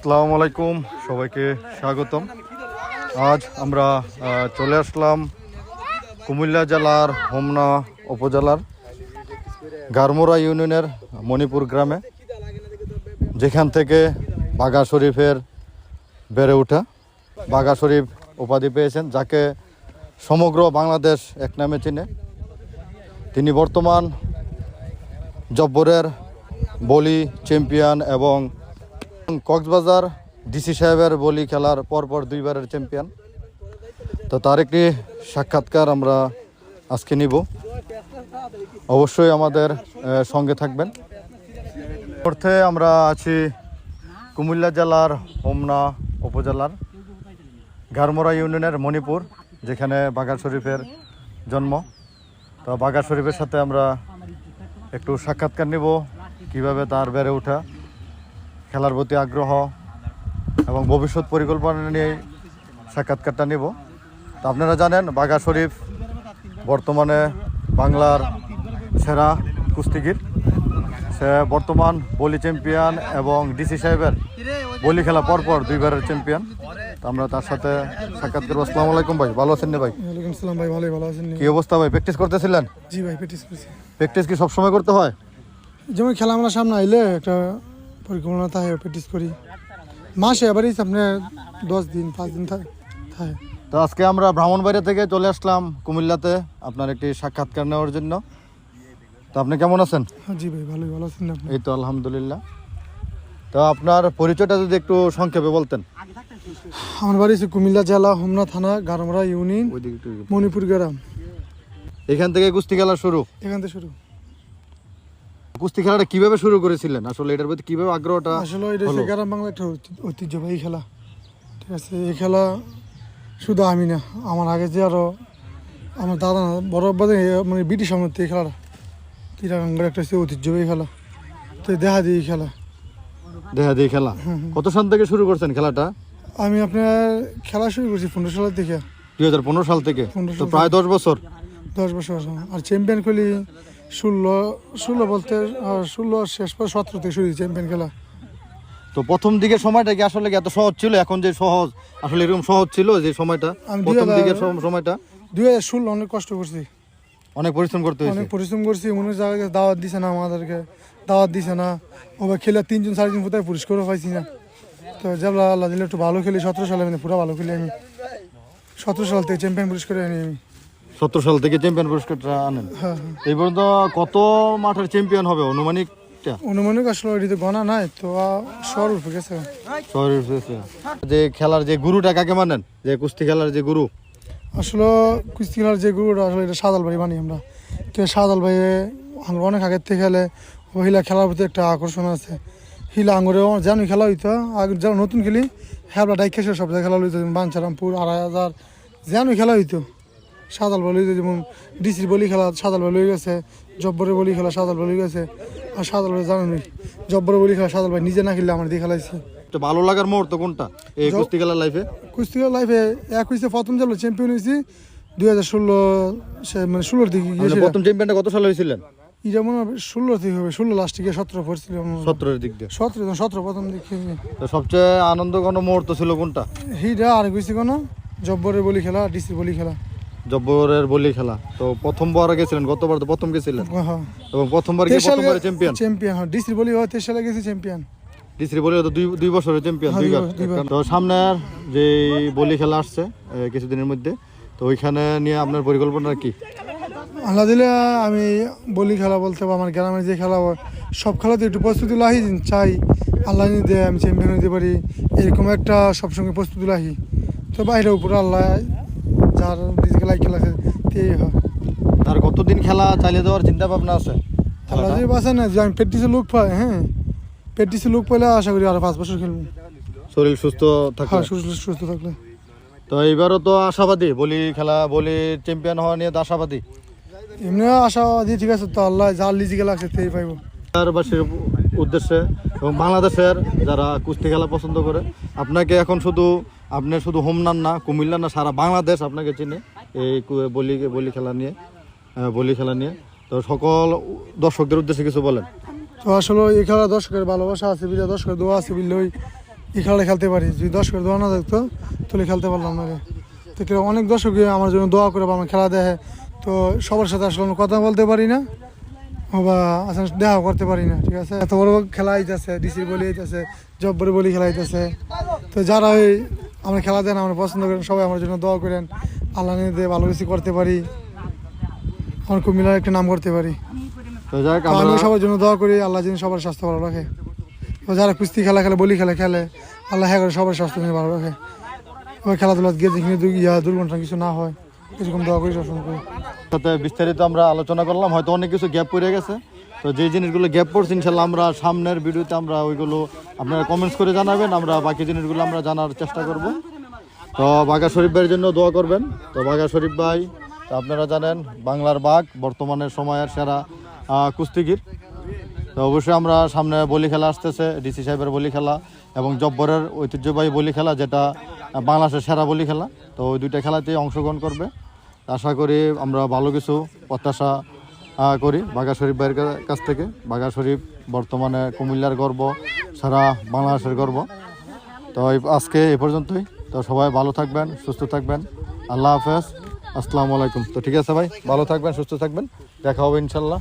আসসালামু আলাইকুম, সবাইকে স্বাগতম। আজ আমরা চলে আসলাম কুমিল্লা জেলার হোমনা উপজেলার গারমোরা ইউনিয়নের মণিপুর গ্রামে, যেখান থেকে বাগা শরীফের বেড়ে ওঠা। বাগা শরীফ উপাধি পেয়েছেন, যাকে সমগ্র বাংলাদেশ এক নামে চিনে। তিনি বর্তমান জব্বরের বলি চ্যাম্পিয়ন এবং কক্সবাজার ডিসি সাহেবের বলি খেলার পরপর দুইবারের চ্যাম্পিয়ন। তো তার একটি সাক্ষাৎকার আমরা আজকে নিব। অবশ্যই আমাদের সঙ্গে থাকবেন। অর্থে আমরা আছি কুমিল্লা জেলার হোমনা উপজেলার গারমোরা ইউনিয়নের মণিপুর, যেখানে বাগার শরীফের জন্ম। তো বাগার শরীফের সাথে আমরা একটু সাক্ষাৎকার নিব, কীভাবে তার বেড়ে ওঠা। খেলার প্রতি আগ্রহ এবং ভবিষ্যৎ পরিকল্পনা নিয়ে সাক্ষাৎকারটা নেব। তো আপনারা জানেন বাগা শরীফ বর্তমানে বাংলার সেরা কুস্তিগির। সে বর্তমান বলি চ্যাম্পিয়ন এবং ডিসি সাহেবের বলি খেলা পরপর দুইবারের চ্যাম্পিয়ন। তো আমরা তার সাথে সাক্ষাৎ করব। আসসালামু আলাইকুম ভাই ভালো আছেন নি ভাই? ভাই ভালোই ভালো আছেন কি অবস্থা ভাই প্র্যাকটিস করতেছিলেন? জি ভাই প্র্যাকটিস করছি। প্র্যাকটিস কি সবসময় করতে হয়? যেমন খেলা আমরা সামনে আইলে একটা পরিকল্পনা থাকে প্র্যাকটিস করি। মাসে এবারই আপনার দশ দিন পাঁচ দিন থাকে থাকে। তো আজকে আমরা ব্রাহ্মণবাড়িয়া থেকে চলে আসলাম কুমিল্লাতে আপনার একটি সাক্ষাৎকার নেওয়ার জন্য। তো আপনি কেমন আছেন? হ্যাঁ, জি ভাই ভালোই ভালো আছেন আপনি? এই তো আলহামদুলিল্লাহ। তো আপনার পরিচয়টা যদি একটু সংক্ষেপে বলতেন। আমার বাড়ি হচ্ছে কুমিল্লা জেলা হোমনা থানা গারমরা ইউনিয়ন মণিপুর গ্রাম। এখান থেকে কুস্তি খেলা শুরু। এখান থেকে শুরু। কুস্তি খেলাটা কীভাবে শুরু করেছিলেন? আসলে এটার প্রতি কীভাবে আগ্রহটা আসলে এটা হচ্ছে? গ্রাম বাংলা একটা ঐতিহ্যবাহী খেলা। ঠিক আছে এই খেলা শুধু আমি না আমার আগে যে আরও আমার দাদা না, বড় বাদে মানে ব্রিটিশ আমলের থেকে এই খেলাটা তিরাঙ্গার একটা হচ্ছে ঐতিহ্যবাহী খেলা। তো দেখা দিই এই খেলা। দেখা দিয়ে খেলা? কত সাল থেকে শুরু করছেন খেলাটা? আমি আপনার খেলা শুরু করছি পনেরো সালের থেকে। দুই হাজার পনেরো সাল থেকে। 15 তো সাল প্রায় দশ বছর। দশ বছর আর চ্যাম্পিয়ন খেলি ষোলো ষোলো বলতে ষোলো শেষ পর সতেরো থেকে শুরু চ্যাম্পিয়ন খেলা। তো প্রথম দিকের সময়টা কি আসলে কি এত সহজ ছিল? এখন যে সহজ আসলে এরকম সহজ ছিল যে সময়টা? প্রথম 2000 দিকের সময়টা? দুই হাজার ষোলো অনেক কষ্ট করছি। অনেক পরিশ্রম করতে অনেক পরিশ্রম করছি মনে জায়গায় দাওয়াত দিছে না আমাদেরকে দাওয়াত দিছে না। ওবার খেলে তিনজন চারজন কোথায় পুরস্কারও পাইছি না। তো যেগুলো আল্লাহ দিলে একটু ভালো খেলি সতেরো সালে মানে পুরো ভালো খেলি আমি। সতেরো সাল থেকে চ্যাম্পিয়ন পুরস্কার আনি আমি। সত্তর সাল থেকে চ্যাম্পিয়ন পুরস্কারটা আনেন। হ্যাঁ হ্যাঁ। এই পর্যন্ত কত মাঠের চ্যাম্পিয়ন হবে অনুমানিকটা? অনুমানিক আসলে এটিতে গণা নাই তো শহর উঠে গেছে। শহরের শেষে। যে খেলার যে গুরুটা কাকে মানেন? যে কুস্তি খেলার যে গুরু? আসলে কুস্তি খেলার যে গুরুটা আসলে এটা সাদাল ভাই মানি আমরা। তো সাদাল ভাই আমরা অনেক আগের থেকে খেলে হিলা খেলার প্রতি একটা আকর্ষণ আছে। হিলা আঙুরে জানি খেলা হইতো আগে যেমন নতুন খেলি হেবলা ডাইকে সব জায়গায় খেলা হইতো যেমন বাঞ্ছারামপুর আড়াই হাজার জানি খেলা হইতো। সাদাল বলি যেমন ডিসির বলি খেলা সাদাল বলি গেছে জব্বরের বলি খেলা সাদাল বলি গেছে। আর সাদাল ভাই জানেন জব্বরের বলি খেলা সাদাল ভাই নিজে না খেললে আমার দিয়ে খেলাইছি। তো ভালো লাগার মুহূর্ত কোনটা? এই কুস্তি খেলার লাইফে কুস্তি খেলার লাইফে এক হয়েছে প্রথম জেলা চ্যাম্পিয়ন হয়েছি দুই হাজার ষোলো মানে ষোলোর দিকে গিয়েছে প্রথম চ্যাম্পিয়নটা কত সালে হয়েছিলেন এটা মনে হয় ষোলো থেকে হবে ষোলো লাস্ট গিয়ে সতেরো পড়ছিল সত্তরের দিক দিয়ে। সতেরো সতেরো প্রথম দিকে তো সবচেয়ে আনন্দঘন মুহূর্ত ছিল কোনটা? হিটা আর গেছি কোনো জব্বরের বলি খেলা ডিসির বলি খেলা। জব্বরের বলি খেলা। তো প্রথমবার গেছিলেন গতবার তো প্রথম গেছিলেন। হ্যাঁ এবং প্রথমবার গিয়ে প্রথমবার চ্যাম্পিয়ন চ্যাম্পিয়ন হ্যাঁ ডিসির বলি হয় তেইশ সালে গেছি চ্যাম্পিয়ন ডিসরি বলি তো দুই দুই বছরের চ্যাম্পিয়ন হ্যাঁ, দুইবার। তো সামনের যে বলি খেলা আসছে কিছুদিনের মধ্যে তো ওইখানে নিয়ে আপনার পরিকল্পনা কি? আল্লাহ দিলে আমি বলি খেলা বলতে বা আমার গ্রামের যে খেলা হয়, সব খেলাতে একটু প্রস্তুতি লাহি চাই। আল্লাহ নিতে আমি চ্যাম্পিয়ন হতে পারি এরকম একটা সবসঙ্গে প্রস্তুতি লাহি। তো বাইরে উপরে আল্লাহ যার নিজেকে লাইক খেলা আছে তেই হয়। তার কতদিন খেলা চালিয়ে দেওয়ার চিন্তা ভাবনা আছে? আল্লাহ যদি বাঁচে না যে আমি প্র্যাকটিসে লোক পাই হ্যাঁ। প্র্যাকটিসে লোক পাইলে আশা করি আরও পাঁচ বছর খেলব। শরীর সুস্থ থাকে হ্যাঁ সুস্থ সুস্থ থাকলে। তো এইবারও তো আশাবাদী বলি খেলা বলি চ্যাম্পিয়ন হওয়া নিয়ে তো আশাবাদী? এমনি আশা দিয়ে ঠিক আছে তো আল্লাহ যার লিজিকে লাগছে তেই পাইবো। বাসীর উদ্দেশ্যে এবং বাংলাদেশের যারা কুস্তি খেলা পছন্দ করে আপনাকে এখন শুধু আপনি শুধু হোমনান না, কুমিল্লা না, সারা বাংলাদেশ আপনাকে চিনে এই বলি বলি খেলা নিয়ে বলি খেলা নিয়ে। তো সকল দর্শকদের উদ্দেশ্যে কিছু বলেন। তো আসলে এই খেলা দর্শকের ভালোবাসা আছে বিলে দর্শকের দোয়া আছে বিলে ওই এই খেলাটা খেলতে পারি। যদি দর্শকের দোয়া না থাকতো, তাহলে খেলতে পারলাম না তো কেউ অনেক দর্শক আমার জন্য দোয়া করে বা আমার খেলা দেখে। তো সবার সাথে আসলে আমি কথা বলতে পারি না, বা আসলে দেখা করতে পারি না, ঠিক আছে? এত বড় খেলা আইতেছে ডিসির বলি আইতেছে জব্বরে বলি খেলা আইতেছে তো যারা ওই আমরা খেলা দেন আমরা পছন্দ করেন সবাই আমার জন্য দোয়া করেন। আল্লাহ নিয়ে ভালো কিছু করতে পারি আমার কুমিল্লার একটা নাম করতে পারি। আমি সবার জন্য দোয়া করি আল্লাহ যেন সবার স্বাস্থ্য ভালো রাখে। তো যারা কুস্তি খেলা খেলে বলি খেলা খেলে আল্লাহ হ্যাঁ করে সবার স্বাস্থ্য নিয়ে ভালো রাখে। ওই খেলাধুলা গিয়ে যেখানে ইয়া দুর্ঘটনা কিছু না হয় এরকম দোয়া করি সবসময় করি। সাথে বিস্তারিত আমরা আলোচনা করলাম হয়তো অনেক কিছু গ্যাপ পড়ে গেছে। তো যে জিনিসগুলো গ্যাপ পড়ছে, ইনশাল্লাহ আমরা সামনের ভিডিওতে আমরা ওইগুলো আপনারা কমেন্টস করে জানাবেন, আমরা বাকি জিনিসগুলো আমরা জানার চেষ্টা করব। তো বাঘা শরীফ ভাইয়ের জন্য দোয়া করবেন। তো বাঘা শরীফ ভাই, তো আপনারা জানেন, বাংলার বাঘ বর্তমানে সময়ের সেরা কুস্তিগির। তো অবশ্যই আমরা সামনে বলি খেলা আসতেছে ডিসি সাহেবের বলি খেলা এবং জব্বরের ঐতিহ্যবাহী বলি খেলা, যেটা বাংলাদেশের সেরা বলি খেলা। তো ওই দুইটা খেলাতেই অংশগ্রহণ করবে। আশা করি আমরা ভালো কিছু প্রত্যাশা করি বাঘা শরীফ ভাইয়ের কাছ থেকে। বাঘা শরীফ বর্তমানে কুমিল্লার গর্ব, সারা বাংলাদেশের গর্ব। তো আজকে এ পর্যন্তই। তো সবাই ভালো থাকবেন, সুস্থ থাকবেন। আল্লাহ হাফেজ। আসসালামু আলাইকুম। তো ঠিক আছে ভাই, ভালো থাকবেন, সুস্থ থাকবেন। দেখা হবে ইনশাল্লাহ।